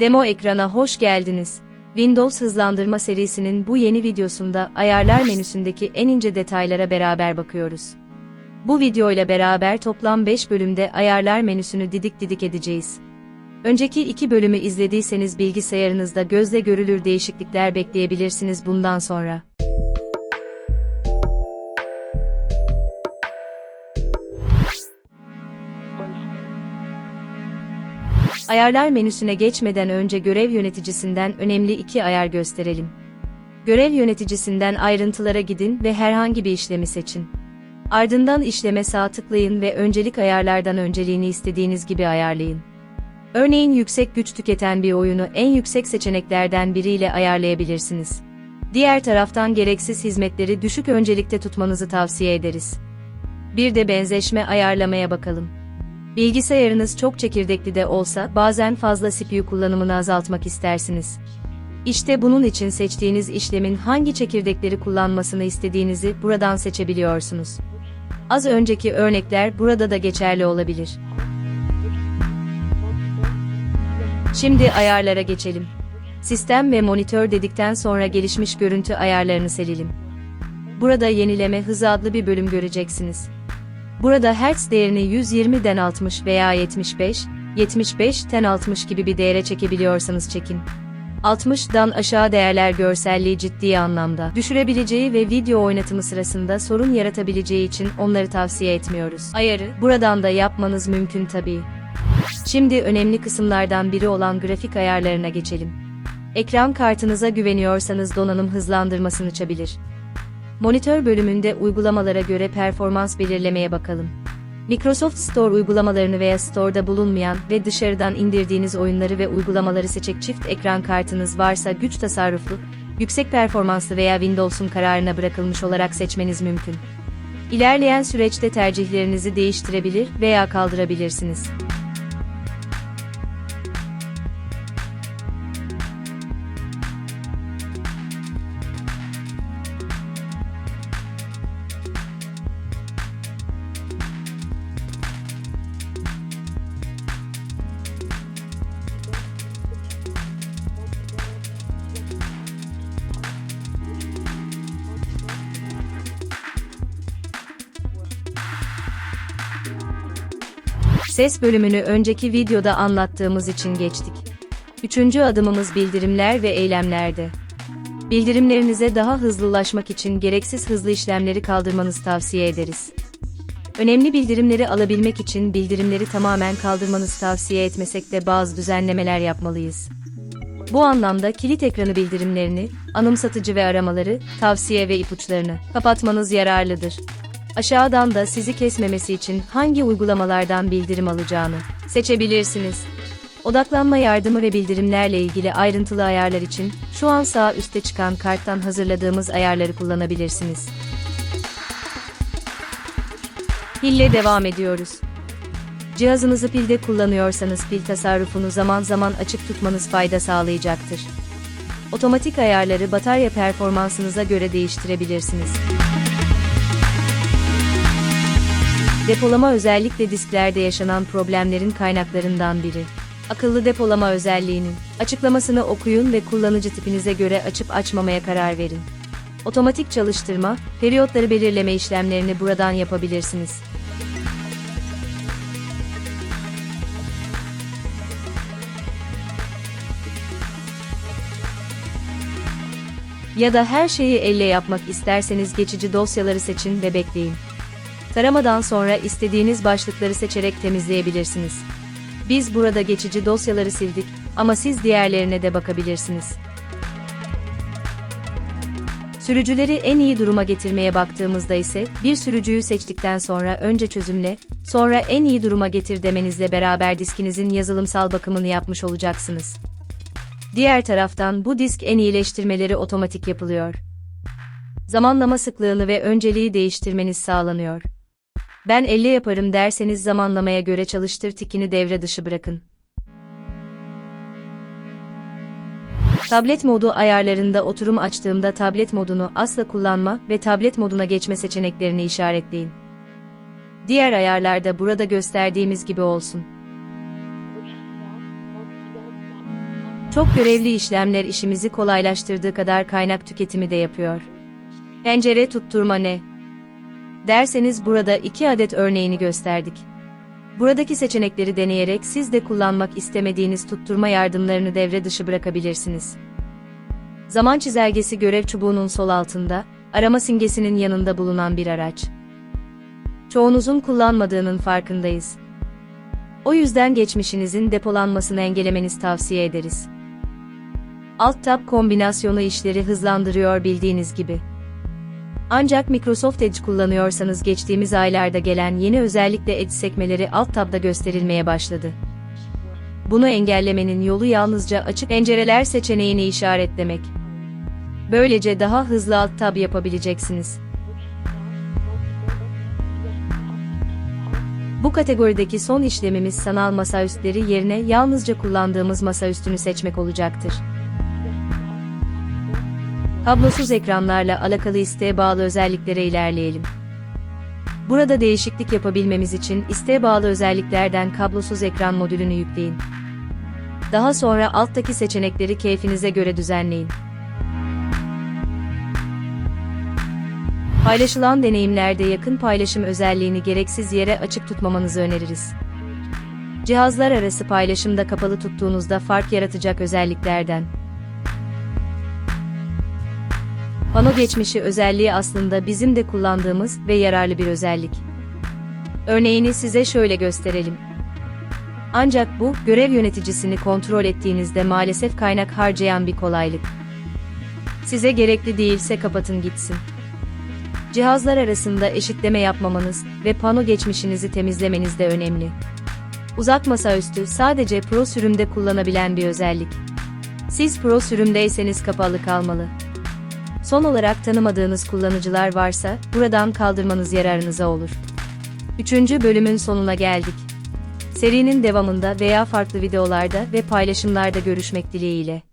Demo ekrana hoş geldiniz. Windows hızlandırma serisinin bu yeni videosunda ayarlar menüsündeki en ince detaylara beraber bakıyoruz. Bu video ile beraber toplam 5 bölümde ayarlar menüsünü didik didik edeceğiz. Önceki iki bölümü izlediyseniz bilgisayarınızda gözle görülür değişiklikler bekleyebilirsiniz bundan sonra. Ayarlar menüsüne geçmeden önce görev yöneticisinden önemli iki ayar gösterelim. Görev yöneticisinden ayrıntılara gidin ve herhangi bir işlemi seçin. Ardından işleme sağ tıklayın ve öncelik ayarlardan önceliğini istediğiniz gibi ayarlayın. Örneğin yüksek güç tüketen bir oyunu en yüksek seçeneklerden biriyle ayarlayabilirsiniz. Diğer taraftan gereksiz hizmetleri düşük öncelikte tutmanızı tavsiye ederiz. Bir de benzeşme ayarlamaya bakalım. Bilgisayarınız çok çekirdekli de olsa bazen fazla CPU kullanımını azaltmak istersiniz. İşte bunun için seçtiğiniz işlemin hangi çekirdekleri kullanmasını istediğinizi buradan seçebiliyorsunuz. Az önceki örnekler burada da geçerli olabilir. Şimdi ayarlara geçelim. Sistem ve monitör dedikten sonra gelişmiş görüntü ayarlarını silelim. Burada yenileme hızı adlı bir bölüm göreceksiniz. Burada hertz değerini 120'den 60 veya 75, 75'ten 60 gibi bir değere çekebiliyorsanız çekin. 60'dan aşağı değerler görselliği ciddi anlamda düşürebileceği ve video oynatımı sırasında sorun yaratabileceği için onları tavsiye etmiyoruz. Ayarı buradan da yapmanız mümkün tabii. Şimdi önemli kısımlardan biri olan grafik ayarlarına geçelim. Ekran kartınıza güveniyorsanız donanım hızlandırmasını açabilir. Monitör bölümünde uygulamalara göre performans belirlemeye bakalım. Microsoft Store uygulamalarını veya Store'da bulunmayan ve dışarıdan indirdiğiniz oyunları ve uygulamaları seçecek çift ekran kartınız varsa güç tasarruflu, yüksek performanslı veya Windows'un kararına bırakılmış olarak seçmeniz mümkün. İlerleyen süreçte tercihlerinizi değiştirebilir veya kaldırabilirsiniz. Ses bölümünü önceki videoda anlattığımız için geçtik. Üçüncü adımımız bildirimler ve eylemlerde. Bildirimlerinize daha hızlı ulaşmak için gereksiz hızlı işlemleri kaldırmanızı tavsiye ederiz. Önemli bildirimleri alabilmek için bildirimleri tamamen kaldırmanızı tavsiye etmesek de bazı düzenlemeler yapmalıyız. Bu anlamda kilit ekranı bildirimlerini, anımsatıcı ve aramaları, tavsiye ve ipuçlarını kapatmanız yararlıdır. Aşağıdan da sizi kesmemesi için hangi uygulamalardan bildirim alacağını seçebilirsiniz. Odaklanma yardımı ve bildirimlerle ilgili ayrıntılı ayarlar için şu an sağ üstte çıkan karttan hazırladığımız ayarları kullanabilirsiniz. Pille devam ediyoruz. Cihazınızı pilde kullanıyorsanız pil tasarrufunu zaman zaman açık tutmanız fayda sağlayacaktır. Otomatik ayarları batarya performansınıza göre değiştirebilirsiniz. Depolama özellikle disklerde yaşanan problemlerin kaynaklarından biri. Akıllı depolama özelliğinin açıklamasını okuyun ve kullanıcı tipinize göre açıp açmamaya karar verin. Otomatik çalıştırma, periyotları belirleme işlemlerini buradan yapabilirsiniz. Ya da her şeyi elle yapmak isterseniz geçici dosyaları seçin ve bekleyin. Taramadan sonra istediğiniz başlıkları seçerek temizleyebilirsiniz. Biz burada geçici dosyaları sildik ama siz diğerlerine de bakabilirsiniz. Sürücüleri en iyi duruma getirmeye baktığımızda ise bir sürücüyü seçtikten sonra önce çözümle, sonra en iyi duruma getir demenizle beraber diskinizin yazılımsal bakımını yapmış olacaksınız. Diğer taraftan bu disk en iyileştirmeleri otomatik yapılıyor. Zamanlama sıklığını ve önceliği değiştirmeniz sağlanıyor. Ben 50 yaparım derseniz zamanlamaya göre çalıştır tikini devre dışı bırakın. Tablet modu ayarlarında oturum açtığımda tablet modunu asla kullanma ve tablet moduna geçme seçeneklerini işaretleyin. Diğer ayarlarda burada gösterdiğimiz gibi olsun. Çok görevli işlemler işimizi kolaylaştırdığı kadar kaynak tüketimi de yapıyor. Pencere tutturma ne? Derseniz burada iki adet örneğini gösterdik. Buradaki seçenekleri deneyerek siz de kullanmak istemediğiniz tutturma yardımlarını devre dışı bırakabilirsiniz. Zaman çizelgesi görev çubuğunun sol altında, arama simgesinin yanında bulunan bir araç. Çoğunuzun kullanmadığının farkındayız. O yüzden geçmişinizin depolanmasını engellemeniz tavsiye ederiz. Alt tab kombinasyonu işleri hızlandırıyor bildiğiniz gibi. Ancak Microsoft Edge kullanıyorsanız geçtiğimiz aylarda gelen yeni özellikle Edge sekmeleri alt tabda gösterilmeye başladı. Bunu engellemenin yolu yalnızca açık pencereler seçeneğini işaretlemek. Böylece daha hızlı alt tab yapabileceksiniz. Bu kategorideki son işlemimiz sanal masaüstleri yerine yalnızca kullandığımız masaüstünü seçmek olacaktır. Kablosuz ekranlarla alakalı isteğe bağlı özelliklere ilerleyelim. Burada değişiklik yapabilmemiz için isteğe bağlı özelliklerden kablosuz ekran modülünü yükleyin. Daha sonra alttaki seçenekleri keyfinize göre düzenleyin. Paylaşılan deneyimlerde yakın paylaşım özelliğini gereksiz yere açık tutmamanızı öneririz. Cihazlar arası paylaşımda kapalı tuttuğunuzda fark yaratacak özelliklerden. Pano geçmişi özelliği aslında bizim de kullandığımız ve yararlı bir özellik. Örneğini size şöyle gösterelim. Ancak bu, görev yöneticisini kontrol ettiğinizde maalesef kaynak harcayan bir kolaylık. Size gerekli değilse kapatın gitsin. Cihazlar arasında eşitleme yapmamanız ve pano geçmişinizi temizlemeniz de önemli. Uzak masaüstü sadece Pro sürümde kullanabilen bir özellik. Siz Pro sürümdeyseniz kapalı kalmalı. Son olarak tanımadığınız kullanıcılar varsa buradan kaldırmanız yararınıza olur. Üçüncü bölümün sonuna geldik. Serinin devamında veya farklı videolarda ve paylaşımlarda görüşmek dileğiyle.